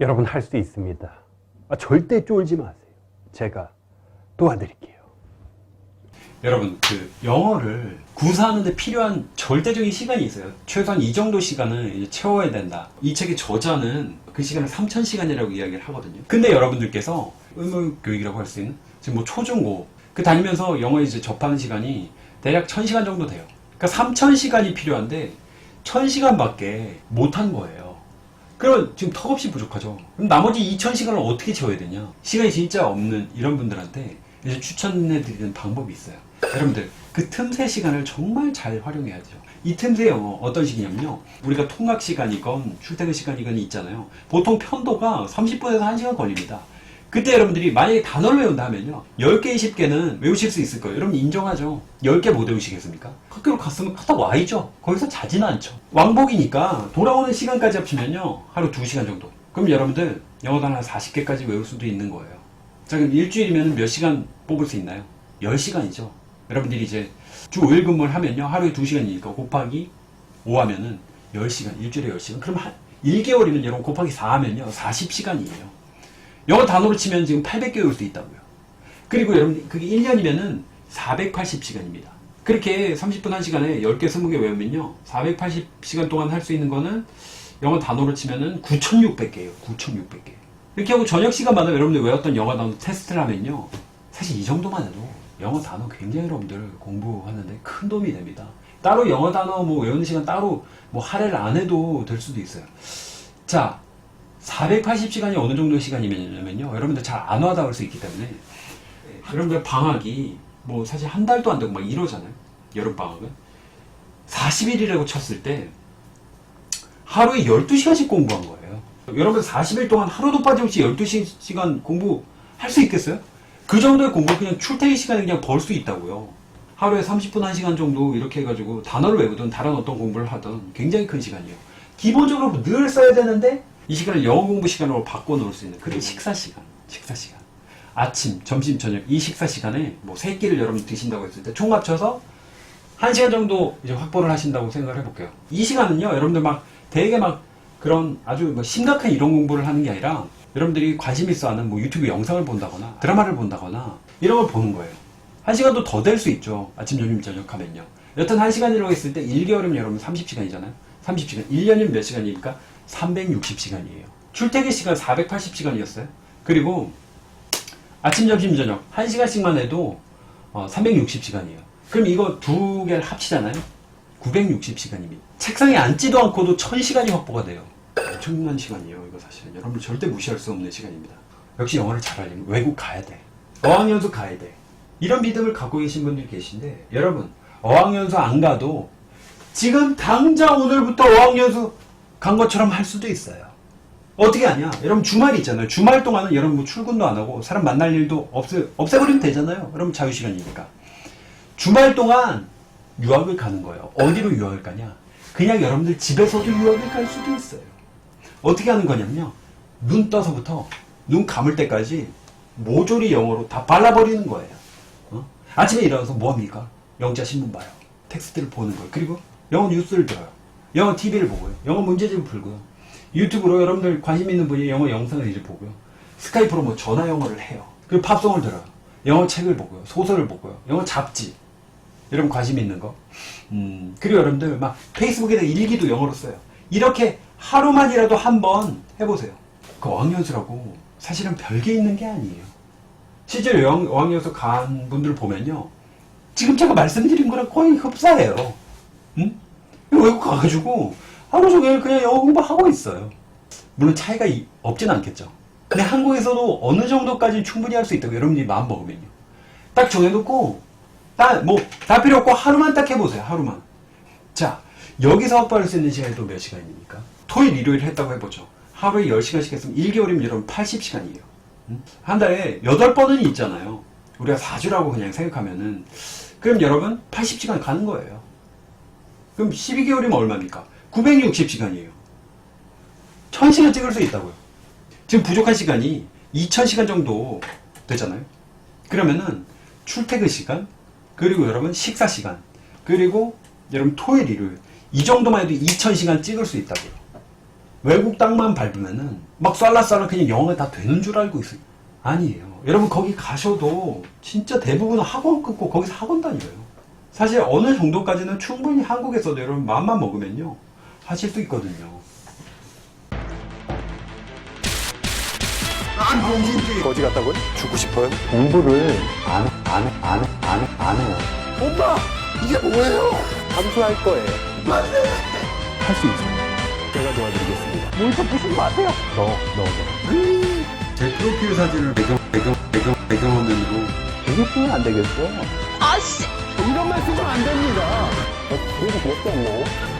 여러분 할 수 있습니다. 아, 절대 쫄지 마세요. 제가 도와드릴게요. 여러분 그 영어를 구사하는데 필요한 절대적인 시간이 있어요. 최소한 이 정도 시간은 채워야 된다. 이 책의 저자는 그 시간을 3,000시간이라고 이야기를 하거든요. 근데 여러분들께서 의무 교육이라고 할 수 있는 지금 뭐 초중고 그 다니면서 영어 이제 접하는 시간이 대략 1,000시간 정도 돼요. 그러니까 3,000시간이 필요한데 1,000시간밖에 못한 거예요. 그럼 지금 턱없이 부족하죠. 그럼 나머지 2,000시간을 어떻게 채워야 되냐? 시간이 진짜 없는 이런 분들한테 이제 추천해드리는 방법이 있어요. 여러분들, 그 틈새 시간을 정말 잘 활용해야죠. 이 틈새 영어 어떤 식이냐면요. 우리가 통학 시간이건 출퇴근 시간이건 있잖아요. 보통 편도가 30분에서 1시간 걸립니다. 그때 여러분들이 만약에 단어를 외운다 하면요. 10개, 20개는 외우실 수 있을 거예요. 여러분 인정하죠? 10개 못 외우시겠습니까? 학교를 갔으면 갔다 와야죠. 거기서 자지는 않죠. 왕복이니까 돌아오는 시간까지 합치면요. 하루 2시간 정도. 그럼 여러분들 영어 단어 한 40개까지 외울 수도 있는 거예요. 자, 그럼 일주일이면 몇 시간 뽑을 수 있나요? 10시간이죠. 여러분들이 이제 주 5일 근무를 하면요. 하루에 2시간이니까 곱하기 5 하면은 10시간, 일주일에 10시간. 그럼 한 1개월이면 여러분 곱하기 4 하면요. 40시간이에요. 영어 단어로 치면 지금 800개 외울 수 있다고요. 그리고 여러분, 그게 1년이면은 480시간입니다. 그렇게 30분 1시간에 10개, 20개 외우면요. 480시간 동안 할 수 있는 거는 영어 단어로 치면은 9,600개예요. 9,600개. 이렇게 하고 저녁 시간마다 여러분들 외웠던 영어 단어 테스트를 하면요. 사실 이 정도만 해도 영어 단어 굉장히 여러분들 공부하는데 큰 도움이 됩니다. 따로 영어 단어 뭐 외우는 시간 따로 뭐 할애를 안 해도 될 수도 있어요. 자, 480시간이 어느 정도 시간이면요. 여러분들 잘 안 와닿을 수 있기 때문에 여러분들 방학이 뭐 사실 한 달도 안 되고 막 이러잖아요. 여름 방학은 40일이라고 쳤을 때 하루에 12시간씩 공부한 거예요. 여러분 40일 동안 하루도 빠짐없이 12시간 공부할 수 있겠어요? 그 정도의 공부 그냥 출퇴근 시간에 그냥 벌 수 있다고요. 하루에 30분 1시간 정도 이렇게 해가지고 단어를 외우든 다른 어떤 공부를 하든 굉장히 큰 시간이에요. 기본적으로 늘 써야 되는데 이 시간을 영어 공부 시간으로 바꿔 놓을 수 있는 그게 식사 시간, 식사 시간. 아침, 점심, 저녁 이 식사 시간에 뭐 세 끼를 여러분 드신다고 했을 때총 합쳐서 한 시간 정도 이제 확보를 하신다고 생각을 해볼게요. 이 시간은요, 여러분들 막 되게 막 그런 아주 뭐 심각한 이론 공부를 하는 게 아니라 여러분들이 관심 있어 하는 뭐 유튜브 영상을 본다거나 드라마를 본다거나 이런 걸 보는 거예요. 한 시간도 더 될 수 있죠. 아침, 점심, 저녁 하면요. 여튼 한 시간이라고 했을 때 1개월이면 여러분 30시간이잖아요. 30시간. 1년이면 몇 시간입니까? 360시간이에요. 출퇴근 시간 480시간이었어요. 그리고 아침, 점심, 저녁 한 시간씩만 해도 어, 360시간이에요. 그럼 이거 두 개를 합치잖아요. 960시간입니다. 책상에 앉지도 않고도 1000시간이 확보가 돼요. 엄청난 시간이에요. 이거 사실은 여러분 절대 무시할 수 없는 시간입니다. 역시 영어를 잘하려면 외국 가야 돼. 어학연수 가야 돼. 이런 믿음을 갖고 계신 분들이 계신데 여러분 어학연수 안 가도 지금 당장 오늘부터 어학연수 간 것처럼 할 수도 있어요. 어떻게 하냐? 여러분 주말 있잖아요. 주말 동안은 여러분 뭐 출근도 안 하고 사람 만날 일도 없애 없애버리면 되잖아요. 여러분 자유 시간이니까. 주말 동안 유학을 가는 거예요. 어디로 유학을 가냐? 그냥 여러분들 집에서도 유학을 갈 수도 있어요. 어떻게 하는 거냐면요. 눈 떠서부터 눈 감을 때까지 모조리 영어로 다 발라버리는 거예요. 어? 아침에 일어나서 뭐 합니까? 영자 신문 봐요. 텍스트를 보는 거예요. 그리고 영어 뉴스를 들어요. 영어 TV를 보고요. 영어 문제집을 풀고요. 유튜브로 여러분들 관심 있는 분이 영어 영상을 이제 보고요. 스카이프로 뭐 전화 영어를 해요. 그리고 팝송을 들어요. 영어 책을 보고요. 소설을 보고요. 영어 잡지. 여러분 관심 있는 거. 음, 그리고 여러분들 막 페이스북에다 일기도 영어로 써요. 이렇게 하루만이라도 한번 해보세요. 그 어학연수라고 사실은 별게 있는 게 아니에요. 실제로 영- 어학연수 간 분들 보면요. 지금 제가 말씀드린 거랑 거의 흡사해요. 응? 외국 가가지고 하루 종일 그냥 영어 공부하고 있어요. 물론 차이가 이- 없진 않겠죠. 근데 한국에서도 어느 정도까지 충분히 할 수 있다고 여러분이 마음 먹으면요. 딱 정해놓고, 딱, 뭐, 다 필요 없고 하루만 딱 해보세요, 하루만. 자, 여기서 확보할 수 있는 시간이 또 몇 시간입니까? 토일, 일요일 했다고 해보죠. 하루에 10시간씩 했으면 1개월이면 여러분 80시간이에요. 한 달에 8번은 있잖아요. 우리가 4주라고 그냥 생각하면은. 그럼 여러분 80시간 가는 거예요. 그럼 12개월이면 얼마입니까? 960시간이에요. 1000시간 찍을 수 있다고요. 지금 부족한 시간이 2000시간 정도 되잖아요. 그러면은 출퇴근 시간, 그리고 여러분 식사 시간, 그리고 여러분 토요일, 일요일 이 정도만 해도 2000시간 찍을 수 있다고요. 외국 땅만 밟으면은 막 쌀라쌀라 그냥 영어 다 되는 줄 알고 있어요. 아니에요. 여러분 거기 가셔도 진짜 대부분 학원 끊고 거기서 학원 다녀요. 사실 어느 정도까지는 충분히 한국에서도 여러분 마음만 먹으면요 하실 수 있거든요. 거지 같다고요? 죽고 싶어요? 공부를 안, 안, 안, 안, 안 해요. 엄마! 이게 뭐예요? 감수할 거예요. 할 수 있어요. 제가 도와드리겠습니다. 너, 너, 너. 제 프로필 사진을 배경 배경 배경 배경화면으로 그게 쓰면 안 되겠어. 이 런말 쓰면 안 됩니다. 그래도 그렇지 않나요?